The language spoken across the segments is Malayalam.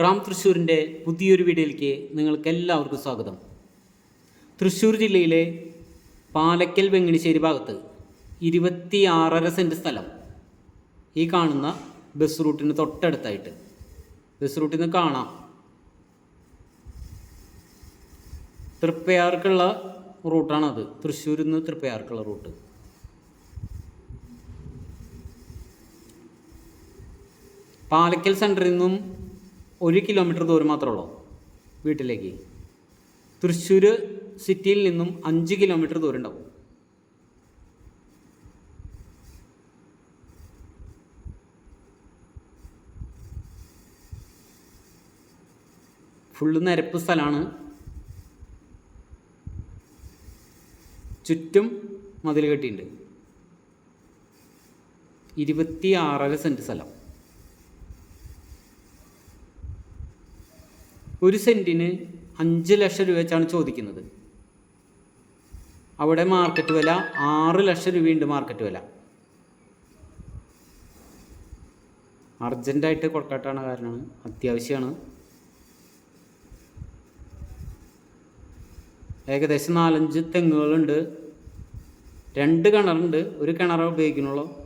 റാം തൃശ്ശൂരിന്റെ പുതിയൊരു വീഡിയോയിലേക്ക് നിങ്ങൾക്ക് എല്ലാവർക്കും സ്വാഗതം. തൃശ്ശൂർ ജില്ലയിലെ പാലക്കൽ വെങ്ങിണിശ്ശേരി ഭാഗത്ത് ഇരുപത്തി ആറര സെന്റ് സ്ഥലം ഈ കാണുന്ന ബസ് റൂട്ടിന് തൊട്ടടുത്തായിട്ട്. ബസ് റൂട്ടിൽ നിന്ന് കാണാം. തൃപ്പയാർക്കുള്ള റൂട്ടാണത്. തൃശ്ശൂരിൽ നിന്ന് തൃപ്പയാർക്കുള്ള റൂട്ട്. പാലക്കൽ സെന്ററിൽ നിന്നും ഒരു കിലോമീറ്റർ ദൂരം മാത്രമേ ഉള്ളൂ വീട്ടിലേക്ക്. തൃശ്ശൂർ സിറ്റിയിൽ നിന്നും അഞ്ച് കിലോമീറ്റർ ദൂരം ഉണ്ടാവും. ഫുള്ള് നിരപ്പ് സ്ഥലമാണ്. ചുറ്റും മതിൽ കെട്ടിയിട്ടുണ്ട് ഇരുപത്തി ആറര സെന്റ് സ്ഥലം. ഒരു സെന്റിന് അഞ്ച് ലക്ഷം രൂപ വെച്ചാണ് ചോദിക്കുന്നത്. അവിടെ മാർക്കറ്റ് വില ആറ് ലക്ഷം രൂപയുണ്ട് മാർക്കറ്റ് വില. അർജന്റായിട്ട് കൊടുക്കാട്ടാണ് കാരണം അത്യാവശ്യമാണ് ഏകദേശം നാലഞ്ച് തെങ്ങുകളുണ്ട്. രണ്ട് കിണറുണ്ട്. ഒരു കിണറ ഉപയോഗിക്കുന്നുള്ളൂ.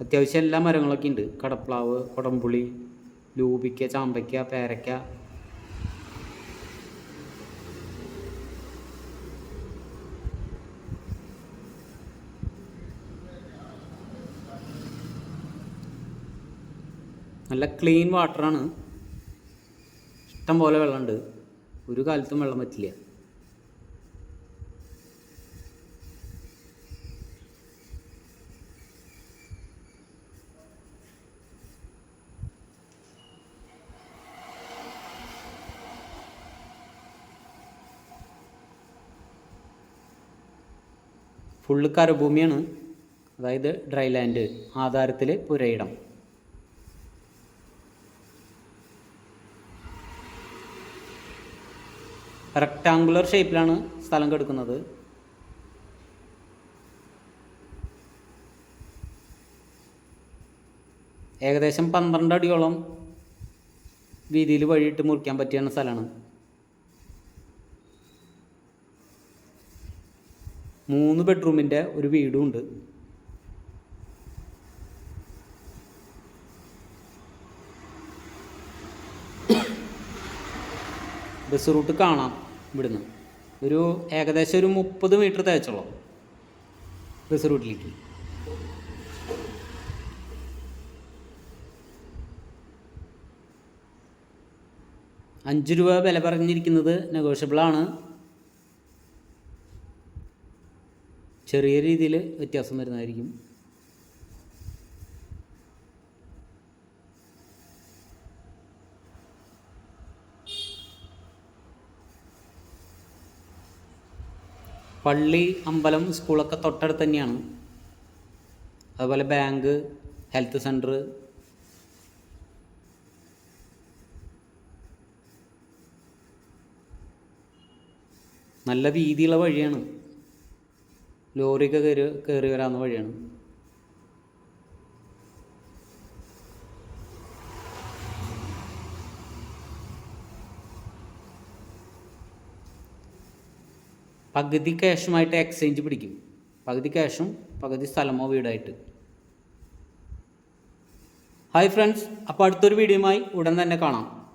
അത്യാവശ്യം എല്ലാ മരങ്ങളൊക്കെ ഉണ്ട്. കടപ്ലാവ് കൊടംപുളി ലൂപിക്ക ചാമ്പയ്ക്ക പേരയ്ക്ക. നല്ല ക്ലീൻ വാട്ടറാണ് ഇഷ്ടം പോലെ വെള്ളമുണ്ട്. ഒരു കാലത്തും വെള്ളം പറ്റില്ല. ഫുള്ള് കരഭൂമിയാണ് അതായത് ഡ്രൈ ലാൻഡ് ആധാരത്തിൽ പുരയിടം. റെക്ടാങ്കുലർ ഷേപ്പിലാണ് സ്ഥലം കെടുക്കുന്നത്. ഏകദേശം പന്ത്രണ്ട് അടിയോളം വീതിയിൽ വഴിയിട്ട് മുറിക്കാൻ പറ്റിയ സ്ഥലമാണ്. മൂന്ന് ബെഡ്റൂമിന്റെ ഒരു വീടും ഉണ്ട്. ബസ് റൂട്ട് കാണാം ഇവിടുന്ന്. ഒരു ഏകദേശം ഒരു മുപ്പത് മീറ്റർ തേച്ചോളൂ ബസ് റൂട്ടിലേക്ക് അഞ്ച് രൂപ വില പറഞ്ഞിരിക്കുന്നത് നെഗോഷ്യബിളാണ് ചെറിയ രീതിയിൽ വ്യത്യാസം വരുന്നതായിരിക്കും. പള്ളി അമ്പലം സ്കൂളൊക്കെ തൊട്ടടുത്ത് തന്നെയാണ്. അതുപോലെ ബാങ്ക് ഹെൽത്ത് സെന്റർ നല്ല വീതിയുള്ള വഴിയാണ്. ലോറിയൊക്കെ കയറി കയറി വരാവുന്ന വഴിയാണ്. പകുതി ക്യാഷുമായിട്ട് എക്സ്ചേഞ്ച് പിടിക്കും. പകുതി ക്യാഷും പകുതി സ്ഥലമോ വീടായിട്ട്. ഹായ് ഫ്രണ്ട്സ് അപ്പോൾ അടുത്തൊരു വീഡിയോയുമായി ഉടൻ തന്നെ കാണാം.